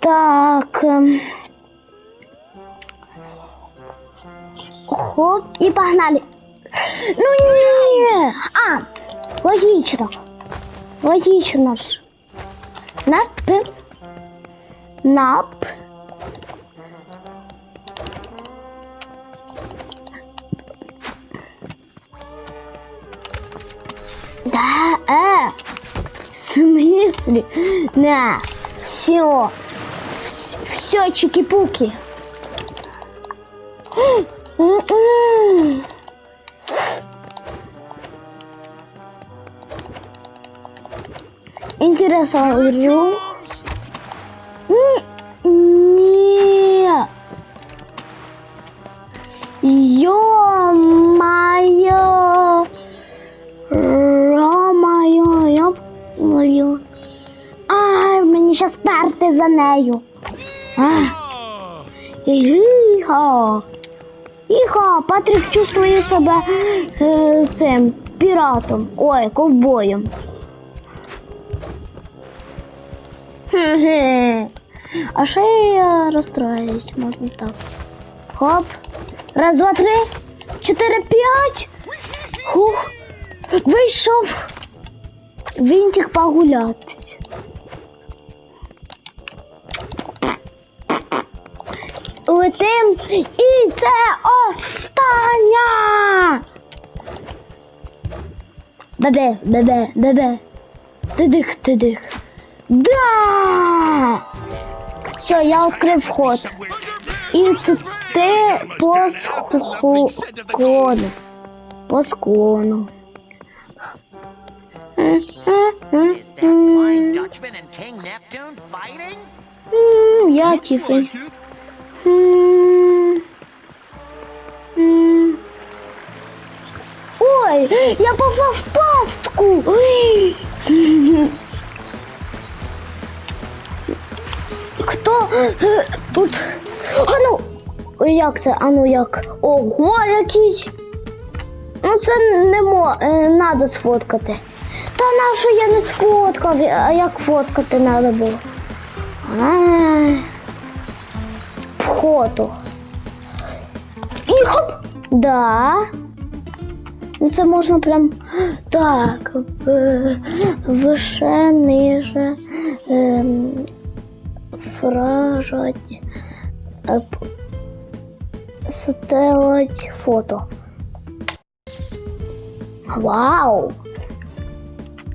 Так. Эм, хоп, и погнали. Ну не! А, логично. Логично. Нап. Эм, нап. Смысле? На. Все. Все, чики-пуки. Интересно, Рю? Ай, мені щас перти за нею. Іго. Іго, Патрік чувствує себе е, цим піратом. Ой, ковбоєм. Хе-хе. А ще я розстроюсь, можна так. Хоп. Раз, два, три, чотири, п'ять. Хух. Вийшов. Вінтик погулятись. Летим. І це остання. Бебе, бебе, бебе. Тидих, тидих. Да! Все, я відкрив вход. І ти по склону. По склону. Я тихий. Ой, я попав в пастку. Хто е, тут? А ну, як це? А ну як? Ого, якийсь. Ну це не мо, надо сфоткати. Та на що я не сфоткав, а як фоткати треба було? А, Фото. І хоп! Да. Ну це можна прям так. в- Вище, ниже. ем, Фражать. е, Стелать фото. Вау!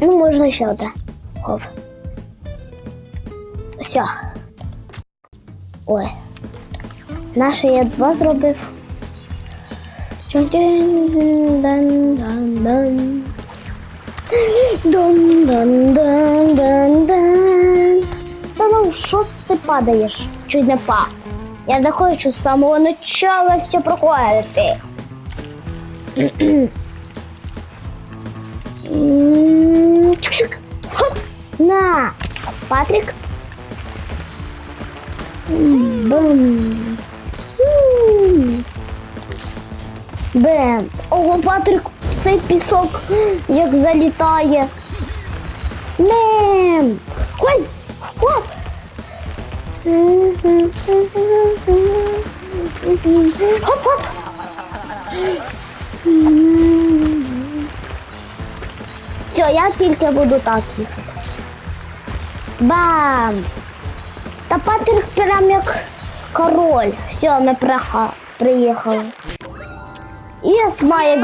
Ну, можна ще одне. Хоп. Все. Ой. Наше я два зробив. Чун-дин-дан-дан-дан. Дон-дан-дан-дан-дан. Та ну що ти падаєш? Чуть не па. Я не хочу з самого начала все проходити. Чик-чик. На. Патрик. Бум. Бем. Ого, Патрик, цей пісок як залітає. Бем. Ой. Хоп. Хоп-хоп. Все, я тільки буду так їхати. Бам! Та Патрик прям як король. Все, ми приїхали. Yes, my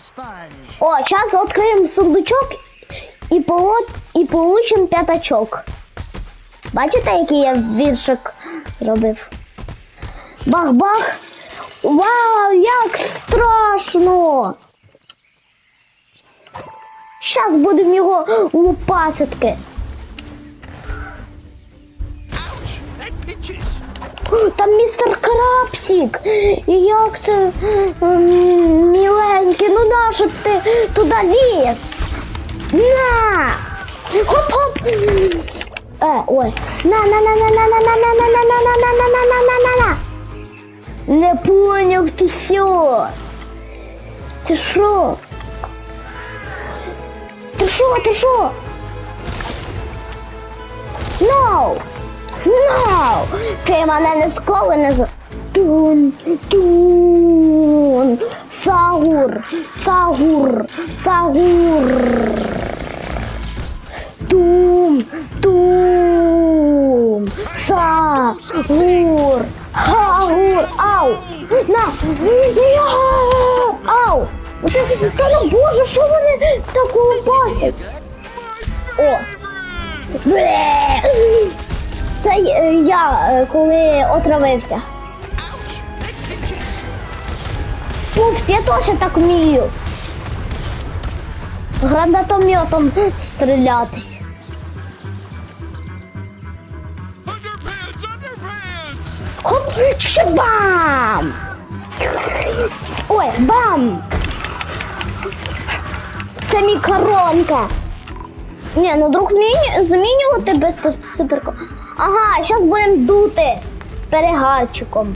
sponge. О, зараз відкриємо сундучок і, поло... і получимо п'ятачок. Бачите, який я віршик зробив? Бах-бах. Вау, як страшно! Зараз будемо його лупасити. Там містер Крапсік. І як це ем, міленький, ну нащо ти туди ліз? На! Хоп-хоп! Е, ой. На, на, на, на, на, на, на, на, на, на, на, на, на, на, на, на, на, на, на. Не поняв ти що. Ти що? Ти що, ти що? No! No! Ти мене не сколи не з... Тун, тун, сагур, сагур, сагур. Тум, тум, сагур, хагур, ау, на, я, ау. Та, ну боже, що вони так лупасять? О, Бре! Це е, я, е, коли отравився. Пупс, я теж так вмію. Гранатометом стрілятись. Хоп, бам! Ой, бам! Це мій коронка. Ні, ну друг зміню- змінювати без суперко. Ага, зараз будемо дути перегальчиком.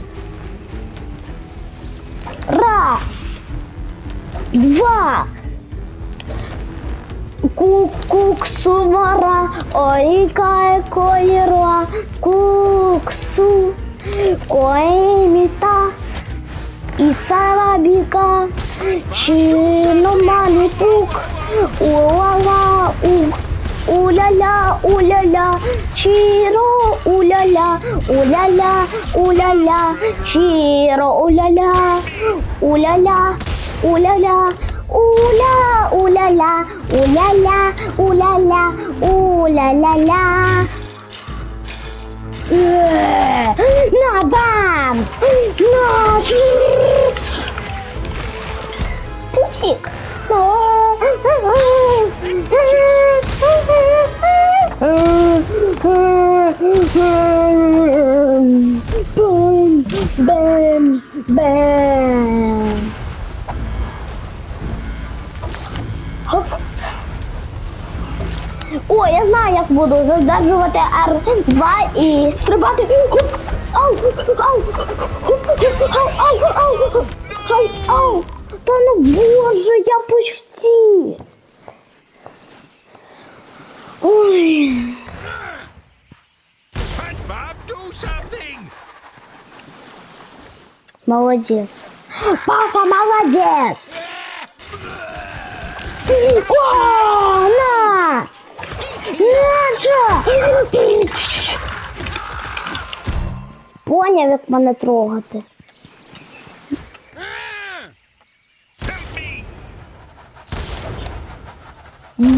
Раз. Два. Куксумара, орікає коїрла, куксу, коеміта, і царабіка, чиномалі пук, улала, ук, уляля, уляля, чіро, уляля, уляля, уляля, чіро, уляля, уляля, уляля, уля, уляля, уляля, уляля, уля-ля-ля. Е, На бам! На! Пупсик! Бум! Бем! Бем! Хоп. О, я знаю, як буду задержувати R2 і стрибати. Хоп. Ау, ау, ау, ау, ау, ау, ау. Та ну боже, я почти. Ой. Молодець. Паша, молодець. О, на! Наша! Поняв, як мене трогати.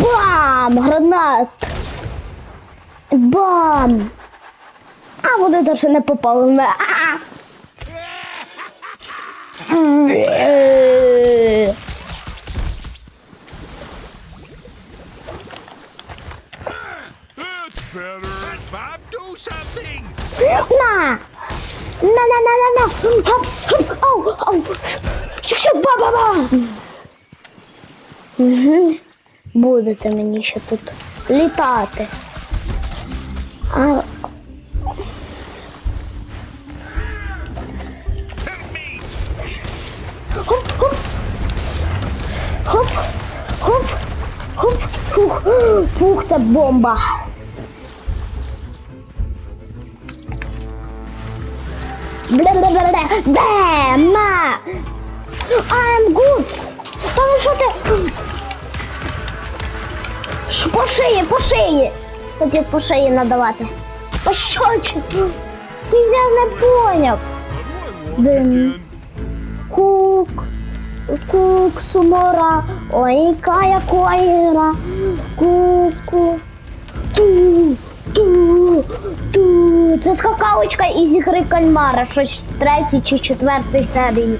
Бам! Гранат! Бам! А вони навіть не попали в мене. На! На, на, на, на, на! Хоп, хоп, ау, ау! Шик-шик, ба-ба-ба! Угу. Будете мені ще тут літати. А, хоп, хоп. Хоп, хоп, хоп, фух, фух, це бомба. Бля-бля-бля-бля, бем, на. I'm good. Та ну що ти? Ш- По шиї, по шиї. Хотів по шиї надавати. По щочі. Ти я не поняв. Again? Кук, кук, сумора, ой, кая коїра, куку, ту, ту, ту. Це скакалочка із ігри кальмара, щось третій чи четвертій серії.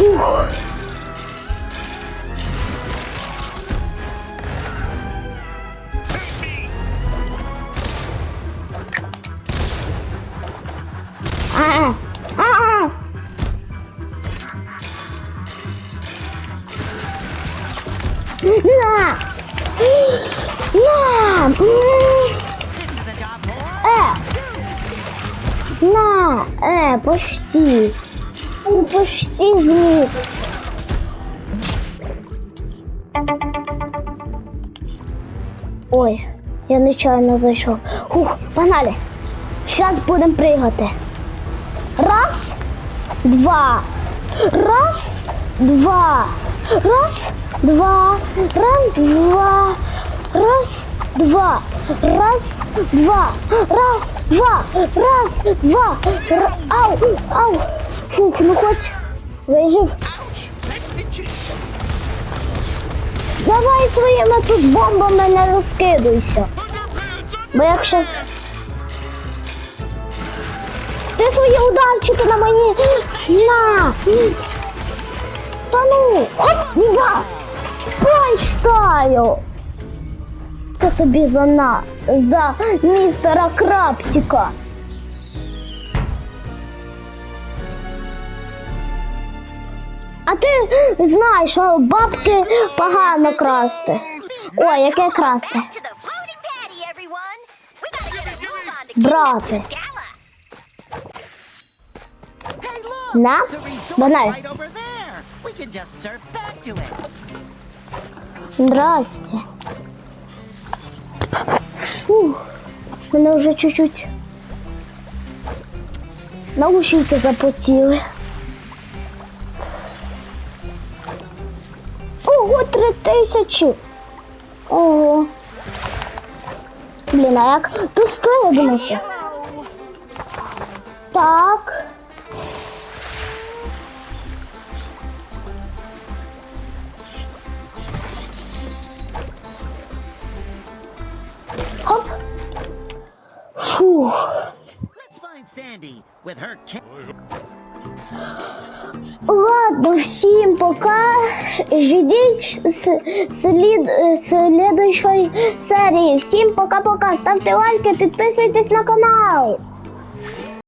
На! Е, на! Э! На! Почти! Почти зміг. Ой, я нечайно зайшов. Ух, погнали. Зараз будемо пригати. Раз, два. Раз, два. Раз, два. Раз, два. Раз, два. Раз, два. Раз, два. Раз, два. Ау, ау. Фух, ну хоч вижив. Давай своїми тут бомбами не розкидуйся. Бо якщо ти свої ударчики на мені на. Та ну, хоп, да. Панч. Це тобі за на за містера Крапсіка. А ти знаєш, що бабки погано красти. Ой, яке красти? Брати. На, банай. Здрасте. Фух, мене вже чуть-чуть наушники запотіли. Ого, три тисячі. Ого. Блін, а як тут стрибнути? Hello! Так. Хоп. Фух. Let's find Sandy with her Ладно, всім пока. Ждіть слід, слідущої серії. Всім пока-пока. Ставте лайки, підписуйтесь на канал.